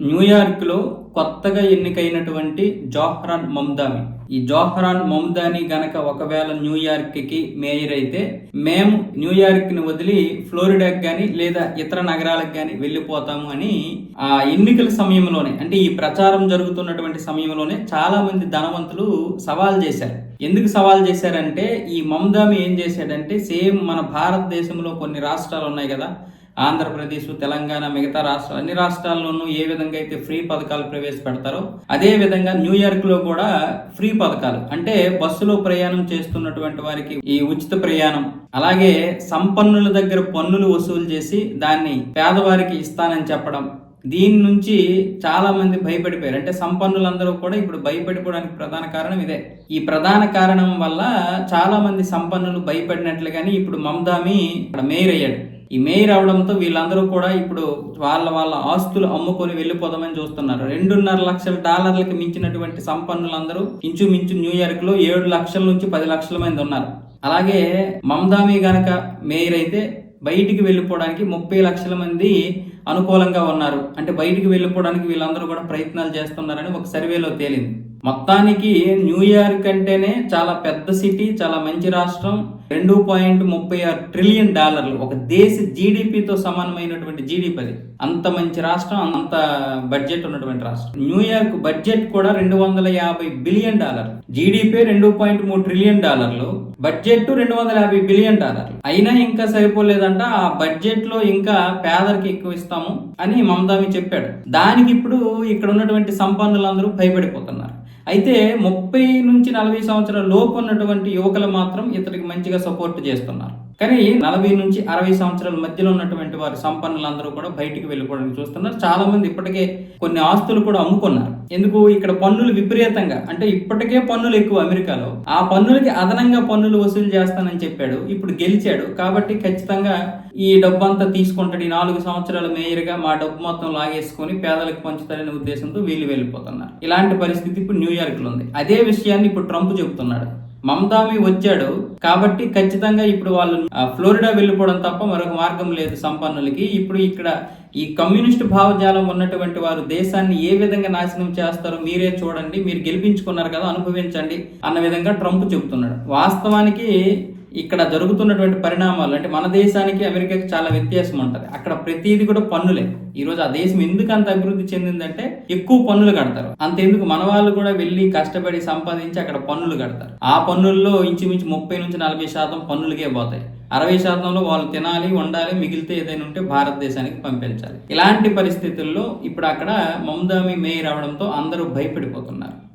న్యూయార్క్లో కొత్తగా ఎన్నికైనటువంటి జోహ్రాన్ మమ్దాని. ఈ జోహ్రాన్ మమ్దాని గనక ఒకవేళ న్యూయార్క్కి మేయర్ అయితే మేము న్యూయార్క్ని వదిలి ఫ్లోరిడాకి కానీ లేదా ఇతర నగరాలకు కానీ వెళ్ళిపోతాము అని ఆ ఎన్నికల సమయంలోనే అంటే ఈ ప్రచారం జరుగుతున్నటువంటి సమయంలోనే చాలామంది ధనవంతులు సవాల్ చేశారు. ఎందుకు సవాల్ చేశారంటే ఈ మమ్దామి ఏం చేశాడంటే సేమ్ మన భారతదేశంలో కొన్ని రాష్ట్రాలు ఉన్నాయి కదా ఆంధ్రప్రదేశ్ తెలంగాణ మిగతా రాష్ట్ర అన్ని రాష్ట్రాల్లోనూ ఏ విధంగా అయితే ఫ్రీ పథకాలు ప్రవేశపెడతారో అదే విధంగా న్యూయార్క్లో కూడా ఫ్రీ పథకాలు. అంటే బస్సులో ప్రయాణం చేస్తున్నటువంటి వారికి ఈ ఉచిత ప్రయాణం అలాగే సంపన్నుల దగ్గర పన్నులు వసూలు చేసి దాన్ని పేదవారికి ఇస్తానని చెప్పడం. దీని నుంచి చాలా మంది భయపడిపోయారు. అంటే సంపన్నులందరూ కూడా ఇప్పుడు భయపడిపోవడానికి ప్రధాన కారణం ఇదే. ఈ ప్రధాన కారణం వల్ల చాలా మంది సంపన్నులు భయపడినట్లుగాని ఇప్పుడు మమ్దామి ఇక్కడ మేయర్ అయ్యాడు. ఈ మే అవడంతో వీళ్ళందరూ కూడా ఇప్పుడు వాళ్ళ వాళ్ళ ఆస్తులు అమ్ముకొని వెళ్ళిపోదామని చూస్తున్నారు. రెండున్నర లక్షల డాలర్లకి మించినటువంటి సంపన్నులందరూ ఇంచుమించు న్యూయార్క్లో ఏడు లక్షల నుంచి పది లక్షల మంది ఉన్నారు. అలాగే మమ్దామి గనక మేయర్ అయితే బయటికి వెళ్ళిపోవడానికి ముప్పై లక్షల మంది అనుకూలంగా ఉన్నారు. అంటే బయటికి వెళ్ళిపోవడానికి వీళ్ళందరూ కూడా ప్రయత్నాలు చేస్తున్నారని ఒక సర్వేలో తేలింది. మొత్తానికి న్యూయార్క్ అంటేనే చాలా పెద్ద సిటీ చాలా మంచి రాష్ట్రం రెండు పాయింట్ ముప్పై ఆరు ట్రిలియన్ డాలర్లు. ఒక దేశ జీడిపితో సమానమైనటువంటి జీడిపి అది. అంత మంచి రాష్ట్రం అంత బడ్జెట్ ఉన్నటువంటి రాష్ట్రం. న్యూయార్క్ బడ్జెట్ కూడా రెండు వందల యాభై బిలియన్ డాలర్ జీడిపి రెండు పాయింట్ మూడు ట్రిలియన్ డాలర్లు. బడ్జెట్ రెండు వందల యాభై బిలియన్ డాలర్లు. అయినా ఇంకా సరిపోలేదంట ఆ బడ్జెట్లో ఇంకా పేదరికి ఎక్కువ ఇస్తాము అని మమదామి చెప్పాడు. దానికి ఇప్పుడు ఇక్కడ ఉన్నటువంటి సంపన్నులందరూ భయపడిపోతున్నారు. అయితే ముప్పై నుంచి నలభై సంవత్సరాల లోపు ఉన్నటువంటి యువకులు మాత్రం ఇతనికి మంచిగా సపోర్ట్ చేస్తున్నారు. కానీ నలభై నుంచి అరవై సంవత్సరాల మధ్యలో ఉన్నటువంటి వారి సంపన్నులందరూ కూడా బయటికి వెళ్ళిపోవడానికి చూస్తున్నారు. చాలా మంది ఇప్పటికే కొన్ని ఆస్తులు కూడా అమ్ముకున్నారు. ఎందుకు? ఇక్కడ పన్నులు విపరీతంగా అంటే ఇప్పటికే పన్నులు ఎక్కువ అమెరికాలో. ఆ పన్నులకి అదనంగా పన్నులు వసూలు చేస్తానని చెప్పాడు. ఇప్పుడు గెలిచాడు. కాబట్టి ఖచ్చితంగా ఈ డబ్బు అంతా తీసుకుంటాడు. ఈ నాలుగు సంవత్సరాల మేయర్గా మా డబ్బు మొత్తం లాగేసుకొని పేదలకు పంచుతారనే ఉద్దేశంతో వీళ్ళు వెళ్ళిపోతున్నారు. ఇలాంటి పరిస్థితి ఇప్పుడు న్యూయార్క్లో ఉంది. అదే విషయాన్ని ఇప్పుడు ట్రంప్ చెబుతున్నాడు. మమతామి వచ్చాడు. కాబట్టి ఖచ్చితంగా ఇప్పుడు వాళ్ళు ఫ్లోరిడా వెళ్ళిపోవడం తప్ప మరొక మార్గం లేదు సంపన్నులకి. ఇప్పుడు ఇక్కడ ఈ కమ్యూనిస్ట్ భావజాలం ఉన్నటువంటి వారు దేశాన్ని ఏ విధంగా నాశనం చేస్తారో మీరే చూడండి. మీరు గెలిపించుకున్నారు కదా అనుభవించండి అన్న విధంగా ట్రంప్ చెబుతున్నాడు. వాస్తవానికి ఇక్కడ జరుగుతున్నటువంటి పరిణామాలు అంటే మన దేశానికి అమెరికాకి చాలా వ్యత్యాసం ఉంటుంది. అక్కడ ప్రతిదీ కూడా పన్నులే. ఈరోజు ఆ దేశం ఎందుకు అంత అభివృద్ధి చెందిందంటే ఎక్కువ పన్నులు కడతారు. అంతెందుకు మన వాళ్ళు కూడా వెళ్ళి కష్టపడి సంపాదించి అక్కడ పన్నులు కడతారు. ఆ పన్నుల్లో ఇంచుమించు ముప్పై నుంచి నలభై శాతం పన్నులకే పోతాయి. అరవై శాతంలో వాళ్ళు తినాలి వండాలి మిగిలితే ఏదైనా ఉంటే భారతదేశానికి పంపించాలి. ఇలాంటి పరిస్థితుల్లో ఇప్పుడు అక్కడ మమదామి మేయర్ అవడంతో అందరూ భయపడిపోతున్నారు.